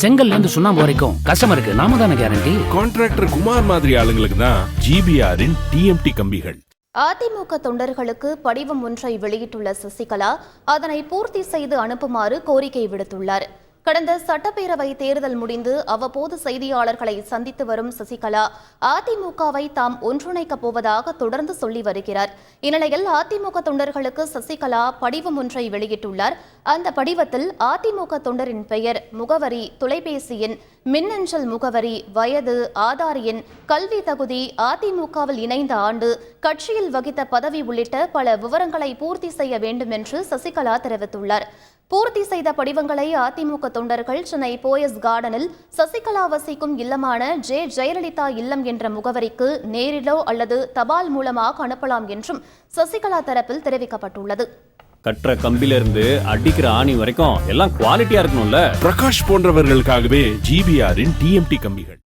செங்கல்ல இருந்து சுண்ணாம்பு வரைக்கும் கஸ்டமருக்கு நாம தானே கேரண்டி கான்ட்ராக்டர் குமார் மாதிரி ஆளுங்களுக்கு தான் ஜிபிஆரின் டிஎம்டி கம்பிகள். அதிமுக தொண்டர்களுக்கு படிவம் ஒன்றை வெளியிட்டுள்ள சசிகலா அதனை பூர்த்தி செய்து அனுப்புமாறு கோரிக்கை விடுத்துள்ளார். கடந்த சட்டப்பேரவை தேர்தல் முடிந்து அவ்வப்போது செய்தியாளர்களை சந்தித்து வரும் சசிகலா அதிமுகவை தாம் ஒன்றிணைக்கப் போவதாக தொடர்ந்து சொல்லி வருகிறார். இந்நிலையில் அதிமுக தொண்டர்களுக்கு சசிகலா படிவம் ஒன்றை வெளியிட்டுள்ளார். அந்த படிவத்தில் அதிமுக தொண்டரின் பெயர் முகவரி தொலைபேசி எண் மின்னஞ்சல் முகவரி வயது ஆதார் எண் கல்வி தகுதி அதிமுகவில் இணைந்த ஆண்டு கட்சியில் வகித்த பதவி உள்ளிட்ட பல விவரங்களை பூர்த்தி செய்ய வேண்டும் என்று சசிகலா தெரிவித்துள்ளார். பூர்த்தி செய்த படிவங்களை அதிமுக தொண்டர்கள் சென்னை போயஸ் கார்டனில் சசிகலா வசிக்கும் இல்லமான ஜே ஜெயலலிதா இல்லம் என்ற முகவரிக்கு நேரிலோ அல்லது தபால் மூலமாக அனுப்பலாம் என்றும் சசிகலா தரப்பில் தெரிவிக்கப்பட்டுள்ளது. கட்டுற கம்பில இருந்து அடிக்கிற ஆணி வரைக்கும் எல்லாம் குவாலிட்டியா இருக்கணும்ல? பிரகாஷ் போன்றவர்களுக்காகவே ஜிபிஆரின் டிஎம்டி கம்பிகள்.